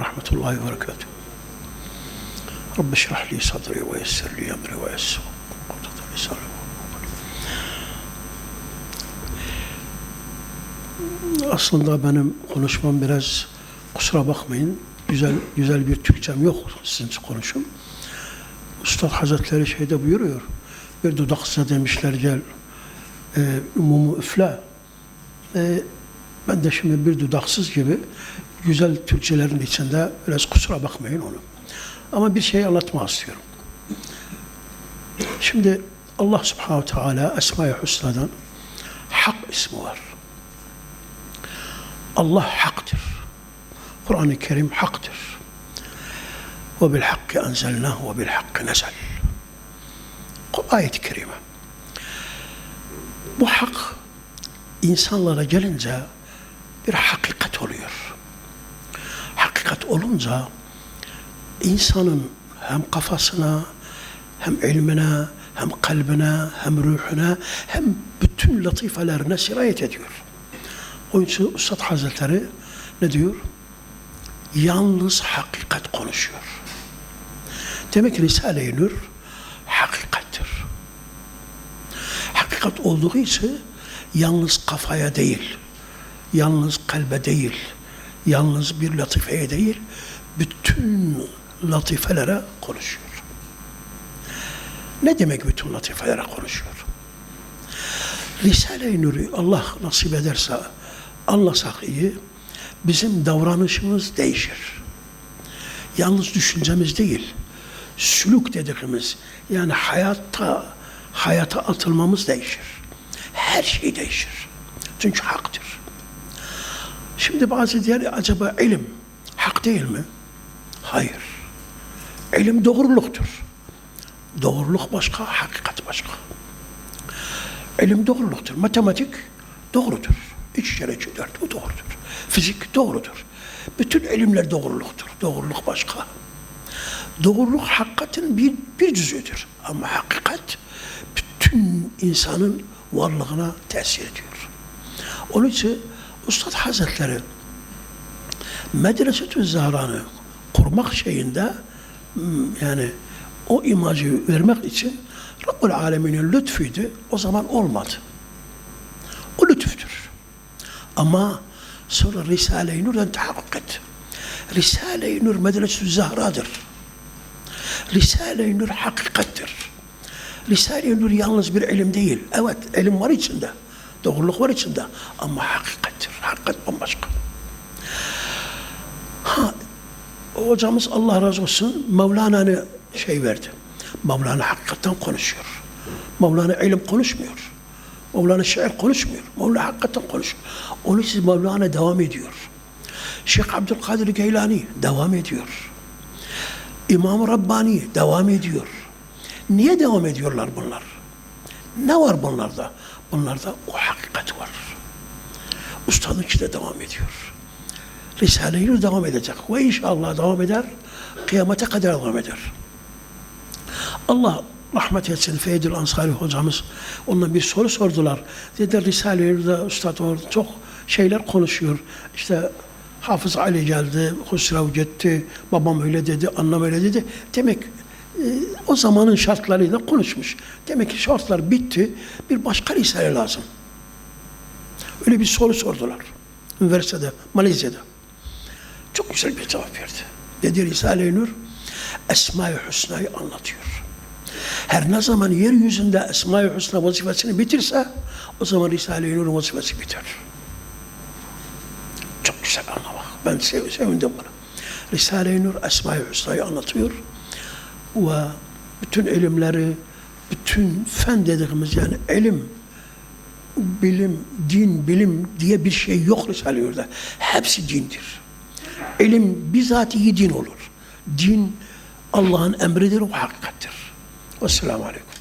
Rahmetullahi ve Berekatuhu. Rabbi şrah li sadri ve yessir li emri ve yessir. Aslında benim konuşmam biraz kusura bakmayın. Güzel güzel bir Türkçem yok sizin konuşum. Üstad Hazretleri şeyde buyuruyor. Bir dudaksa demişler gel e, mumu üfle. E, ben de şimdi bir dudaksız gibi güzel Türkçelerin içinde biraz kusura bakmayın onu. Ama bir şey anlatmak istiyorum. Şimdi Allah Subhanahu Teala Esma-i Hüsna'dan Hak ismi var. Allah haktır. Kur'an-ı Kerim haktır. Ve bil hakki enzelnahu ve bil hakki nezel. Ayet-i Kerime. Bu hak insanlara gelince bir. Hakikat olunca insanın hem kafasına, hem ilmine, hem kalbine, hem ruhuna, hem bütün latifelerine sirayet ediyor. Onun için Üstad Hazretleri ne diyor? Yalnız hakikat konuşuyor. Demek ki Risale-i Nur hakikattir. Hakikat olduğu için yalnız kafaya değil, yalnız kalbe değil, yalnız bir latifeye değil, bütün latifelere konuşuyor. Ne demek bütün latifelere konuşuyor? Risale-i Nur'u Allah nasip ederse anlasak iyi, bizim davranışımız değişir. Yalnız düşüncemiz değil, sülük dediğimiz, yani hayatta, hayata atılmamız değişir. Her şey değişir. Çünkü haktır. Şimdi bazı diğer acaba ilim hak değil mi? Hayır. İlim doğruluktur. Doğruluk başka, hakikat başka. İlim doğruluktur. Matematik doğrudur. İç kere iki dört bu doğrudur. Fizik doğrudur. Bütün ilimler doğruluktur. Doğruluk başka. Doğruluk hakikatin bir, bir cüzüdür. Ama hakikat bütün insanın varlığına tesir ediyor. Onun için Üstad Hazretleri Medresetü Zahra'nı kurmak şeyinde yani o imajı vermek için Rabbul Alemin'in lütfuydu. O zaman olmadı. O lütfüdür. Ama sonra Risale-i Nur'dan tahakkuk etti. Risale-i Nur Medresetü Zahra'dır. Risale-i Nur hakikattir. Risale-i Nur yalnız bir ilim değil. Evet, ilim var içinde. Doğruluk var içinde. Ama hakikattir. Hakikat bambaşka. Ha, hocamız Allah razı olsun Mevlana'nı şey verdi. Mevlana hakikaten konuşuyor. Mevlana ilim konuşmuyor. Mevlana şiir konuşmuyor. Mevlana hakikaten konuşuyor. Onun için Mevlana devam ediyor. Şeyh Abdülkadir Geylani devam ediyor. İmam Rabbani devam ediyor. Niye devam ediyorlar bunlar? Ne var bunlarda? Bunlarda o hakikat var. Ustadınki de devam ediyor. Risale-i Nur devam edecek. Ve inşallah devam eder. Kıyamete kadar devam eder. Allah rahmet etsin Feydül Ansari hocamız. Ondan bir soru sordular. Dedi Risale-i Nur'da Üstad orada çok şeyler konuşuyor. İşte Hafız Ali geldi, Husrev gitti, babam öyle dedi, annem öyle dedi. Demek e, o zamanın şartlarıyla konuşmuş. Demek ki şartlar bitti, bir başka risale lazım. Öyle bir soru sordular. Üniversitede, Malezya'da. Çok güzel bir cevap verdi. Dedi Risale-i Nur, Esma-i Hüsna'yı anlatıyor. Her ne zaman yeryüzünde Esma-i Hüsna vazifesini bitirse, o zaman Risale-i Nur'un vazifesi biter. Çok güzel anlamak. Ben sev sevindim buna. Risale-i Nur Esma-i Hüsna'yı anlatıyor ve bütün ilimleri, bütün fen dediğimiz yani ilim, bilim, din, bilim diye bir şey yok Risale-i Nur'da. Hepsi dindir. İlim bizatihi din olur. Din Allah'ın emridir, o hakikattir. Vesselamu Aleyküm.